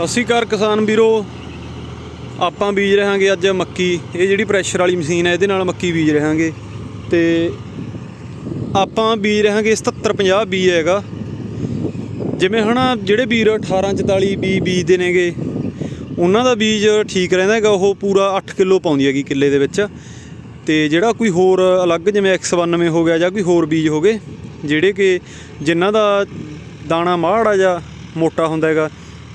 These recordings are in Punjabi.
ਸਤਿ ਸ਼੍ਰੀ ਅਕਾਲ ਕਿਸਾਨ ਵੀਰੋ। ਆਪਾਂ ਬੀਜ ਰਹਾਂਗੇ ਅੱਜ ਮੱਕੀ। ਇਹ ਜਿਹੜੀ ਪ੍ਰੈਸ਼ਰ ਵਾਲੀ ਮਸ਼ੀਨ ਹੈ, ਇਹਦੇ ਨਾਲ ਮੱਕੀ ਬੀਜ ਰਹਾਂਗੇ। ਤੇ ਆਪਾਂ ਬੀਜ ਰਹਾਂਗੇ 7750 ਬੀਜ ਹੈਗਾ। ਜਿਵੇਂ ਹਨਾ, ਜਿਹੜੇ ਵੀਰ 1844 ਬੀ ਬੀਜਦੇ ਨੇਗੇ, ਉਹਨਾਂ ਦਾ ਬੀਜ ਠੀਕ ਰਹਿੰਦਾ ਹੈਗਾ। ਉਹ ਪੂਰਾ 8 ਕਿਲੋ ਪਾਉਂਦੀ ਹੈਗੀ ਕਿੱਲੇ ਦੇ ਵਿੱਚ। ਤੇ ਜਿਹੜਾ ਕੋਈ ਹੋਰ ਅਲੱਗ, ਜਿਵੇਂ X92 ਹੋ ਗਿਆ ਜਾਂ ਕੋਈ ਹੋਰ ਬੀਜ ਹੋ ਗਏ, ਜਿਹੜੇ ਕਿ ਜਿਨ੍ਹਾਂ ਦਾ ਦਾਣਾ ਮਾੜਾ ਜਾਂ ਮੋਟਾ ਹੁੰਦਾ ਹੈਗਾ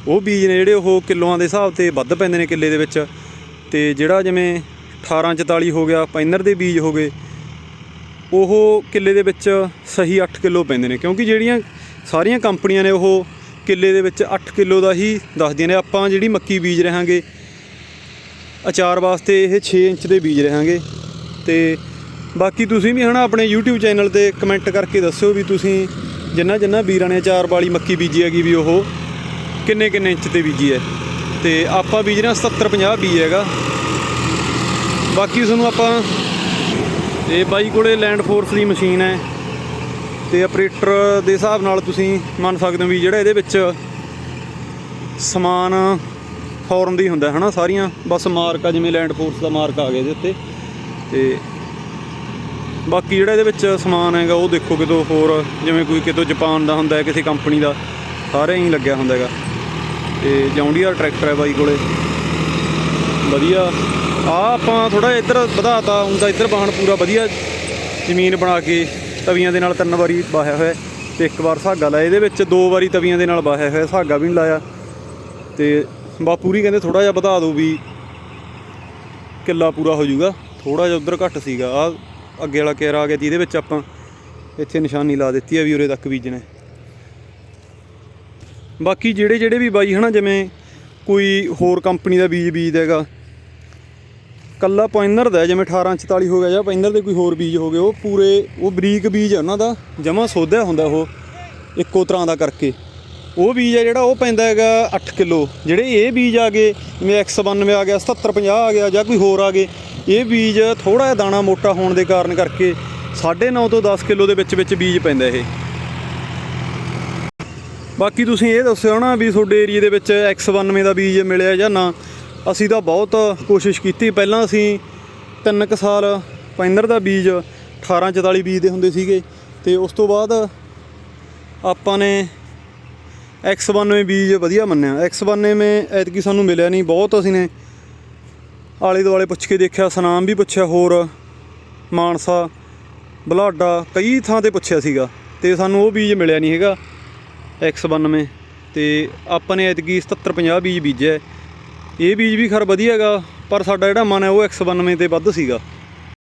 ਉਹ ਬੀਜ ਨੇ ਜਿਹੜੇ ਉਹ ਕਿਲੋਆਂ ਦੇ ਹਿਸਾਬ ਤੇ ਵੱਧ ਪੈਂਦੇ ਨੇ ਕਿੱਲੇ ਦੇ ਵਿੱਚ। ਤੇ ਜਿਹੜਾ ਜਿਵੇਂ 1844 ਹੋ ਗਿਆ ਪਾਈਨਰ ਦੇ ਬੀਜ ਹੋ ਗਏ, ਉਹ ਕਿੱਲੇ ਦੇ ਵਿੱਚ ਸਹੀ 8 ਕਿਲੋ ਪੈਂਦੇ ਨੇ। ਕਿਉਂਕਿ ਜਿਹੜੀਆਂ ਸਾਰੀਆਂ ਕੰਪਨੀਆਂ ਨੇ ਉਹ ਕਿੱਲੇ ਦੇ ਵਿੱਚ 8 ਕਿਲੋ ਦਾ ਹੀ ਦੱਸਦੀਆਂ ਨੇ। ਆਪਾਂ ਜਿਹੜੀ ਮੱਕੀ ਬੀਜ ਰਹਾਂਗੇ, ਅਚਾਰ ਵਾਸਤੇ ਇਹ 6 ਇੰਚ ਦੇ ਬੀਜ ਰਹਾਂਗੇ। ਤੇ ਬਾਕੀ ਤੁਸੀਂ ਵੀ ਹਨਾ ਆਪਣੇ YouTube ਚੈਨਲ ਤੇ ਕਮੈਂਟ ਕਰਕੇ ਦੱਸਿਓ ਵੀ ਤੁਸੀਂ ਜਿੰਨਾ ਜਿੰਨਾ ਵੀਰਾਂ ਨੇ ਅਚਾਰ ਵਾਲੀ ਮੱਕੀ ਬੀਜੀ ਹੈਗੀ ਵੀ ਉਹ ਕਿੰਨੇ ਕਿੰਨੇ ਇੰਚ ਤੇ ਬੀਜੀ ਹੈ? ਤੇ ਆਪਾਂ ਬੀਜ ਰਹੇ ਹਾਂ 70 50 ਬੀਜ ਹੈਗਾ। ਬਾਕੀ ਤੁਹਾਨੂੰ ਆਪਾਂ ਇਹ ਬਾਈ ਕੋਲੇ ਲੈਂਡ ਫੋਰਸ ਦੀ ਮਸ਼ੀਨ ਹੈ। ਤੇ ਆਪਰੇਟਰ ਦੇ ਹਿਸਾਬ ਨਾਲ ਤੁਸੀਂ ਮੰਨ ਸਕਦੇ ਹੋ ਵੀ ਜਿਹੜਾ ਇਹਦੇ ਵਿੱਚ ਸਮਾਨ ਫੌਰਨ ਦੀ ਹੁੰਦਾ ਹੈ ਹਨਾ ਸਾਰੀਆਂ? ਬਸ ਮਾਰਕ ਆ, ਜਿਵੇਂ ਲੈਂਡ ਫੋਰਸ ਦਾ ਮਾਰਕ ਆ ਗਿਆ ਇਹਦੇ ਉੱਤੇ। ਤੇ ਬਾਕੀ ਜਿਹੜਾ ਇਹਦੇ ਵਿੱਚ ਸਮਾਨ ਹੈਗਾ, ਉਹ ਦੇਖੋ ਕਿਤੋਂ ਹੋਰ, ਜਿਵੇਂ ਕੋਈ ਕਿਤੋਂ ਜਾਪਾਨ ਦਾ ਹੁੰਦਾ ਹੈ ਕਿਸੇ ਕੰਪਨੀ ਦਾ, ਸਾਰੇ ਹੀ ਲੱਗਿਆ ਹੁੰਦਾ ਹੈਗਾ। ਤੇ ਜੌਂਡੀਅਰ ਟਰੈਕਟਰ ਹੈ ਬਾਈ ਕੋਲੇ। ਵਧੀਆ। ਆ ਆਪਾਂ ਥੋੜਾ ਇੱਧਰ ਵਧਾਤਾ, ਹੁਣ ਤਾਂ ਇੱਧਰ ਬਾਹਣ ਪੂਰਾ ਵਧੀਆ ਜ਼ਮੀਨ ਬਣਾ ਕੇ ਤਵੀਆਂ ਦੇ ਨਾਲ ਤਿੰਨ ਵਾਰੀ ਵਾਹਿਆ ਹੋਇਆ। ਤੇ ਇੱਕ ਵਾਰ ਸਾਗਾ ਲਾਇਆ, ਇਹਦੇ ਵਿੱਚ ਦੋ ਵਾਰੀ ਤਵੀਆਂ ਦੇ ਨਾਲ ਵਾਹਿਆ ਹੋਇਆ, ਸਾਗਾ ਵੀ ਨਹੀਂ ਲਾਇਆ। ਤੇ ਬਾਪੂਰੀ ਕਹਿੰਦੇ ਥੋੜਾ ਜਿਹਾ ਵਧਾ ਦਿਓ ਵੀ ਕਿੱਲਾ ਪੂਰਾ ਹੋ ਜਾਊਗਾ। ਥੋੜਾ ਜਿਹਾ ਉਧਰ ਘੱਟ ਸੀਗਾ। ਆ ਅੱਗੇ ਵਾਲਾ ਕੇਰਾ ਆ ਗਿਆ ਜਿਹਦੇ ਵਿੱਚ ਆਪਾਂ ਇੱਥੇ ਨਿਸ਼ਾਨੀ ਲਾ ਦਿੱਤੀ ਆ ਵੀ ਉਰੇ ਤੱਕ ਬੀਜਣਾ। ਹੈ। ਬਾਕੀ ਜਿਹੜੇ ਜਿਹੜੇ ਵੀ ਬਾਈ ਹਨਾ ਜਿਵੇਂ ਕੋਈ ਹੋਰ ਕੰਪਨੀ ਦਾ ਬੀਜ ਬੀਜਦਾ ਹੈਗਾ। ਕੱਲਾ ਪੁਆਇੰਟਰ ਦਾ ਹੈ, ਜਿਵੇਂ 1844 ਹੋ ਗਿਆ ਜਾਂ ਪੁਆਇੰਟਰ ਦੇ ਕੋਈ ਹੋਰ ਬੀਜ ਹੋ ਗਏ ਉਹ ਪੂਰੇ ਉਹ ਬਰੀਕ ਬੀਜ ਹੈ ਉਹਨਾਂ ਦਾ ਜਮਾ ਸੋਧਿਆ ਹੁੰਦਾ ਉਹ ਇੱਕੋ ਤਰ੍ਹਾਂ ਦਾ ਕਰਕੇ। ਉਹ ਬੀਜ ਹੈ ਜਿਹੜਾ ਉਹ ਪੈਂਦਾ ਹੈਗਾ 8 ਕਿਲੋ। ਜਿਹੜੇ ਇਹ ਬੀਜ ਆ ਗਏ ਜਿਵੇਂ X92 ਆ ਗਿਆ 7750 ਆ ਗਿਆ ਜਾਂ ਕੋਈ ਹੋਰ ਆ ਗਏ ਇਹ ਬੀਜ ਥੋੜਾ ਜਿਹਾ ਦਾਣਾ ਮੋਟਾ ਹੋਣ ਦੇ ਕਾਰਨ ਕਰਕੇ 9.5 ਤੋਂ 10 ਕਿਲੋ ਦੇ ਵਿੱਚ ਵਿੱਚ ਬੀਜ ਪੈਂਦਾ ਇਹ। ਬਾਕੀ ਤੁਸੀਂ ਇਹ ਦੱਸਿਓ ਨਾ ਵੀ ਤੁਹਾਡੇ ਏਰੀਆ ਦੇ ਵਿੱਚ X92 ਦਾ ਬੀਜ ਮਿਲਿਆ ਜਾਂ ਨਾ, ਅਸੀਂ ਤਾਂ ਬਹੁਤ ਕੋਸ਼ਿਸ਼ ਕੀਤੀ। ਪਹਿਲਾਂ ਅਸੀਂ ਤਿੰਨ ਕੁ ਸਾਲ ਪੈਨਰ ਦਾ ਬੀਜ 1844 ਬੀਜ ਦੇ ਹੁੰਦੇ ਸੀਗੇ ਤੇ ਉਸ ਤੋਂ ਬਾਅਦ ਆਪਾਂ ਨੇ X92 ਬੀਜ ਵਧੀਆ ਮੰਨਿਆ। X92 ਐਤਕੀ ਸਾਨੂੰ ਮਿਲਿਆ ਨਹੀਂ, ਬਹੁਤ ਅਸੀਂ ਨੇ ਆਲੇ ਦੁਆਲੇ ਪੁੱਛ ਕੇ ਦੇਖਿਆ, ਸਨਾਮ ਵੀ ਪੁੱਛਿਆ ਹੋਰ, ਮਾਨਸਾ, ਬਲਾਡਾ, ਕਈ ਥਾਂ ਤੇ ਪੁੱਛਿਆ ਸੀਗਾ ਤੇ ਸਾਨੂੰ ਉਹ ਬੀਜ ਮਿਲਿਆ ਨਹੀਂ ਹੈਗਾ। X92 ਤੇ ਆਪਾਂ ਨੇ ਐਤਕੀ 7750 ਬੀਜ ਬੀਜਿਆ। ਇਹ ਬੀਜ ਵੀ ਖਰ ਵਧੀਆ ਹੈਗਾ, ਪਰ ਸਾਡਾ ਜਿਹੜਾ ਮਨ ਹੈ ਉਹ X92 ਤੇ ਵੱਧ ਸੀਗਾ।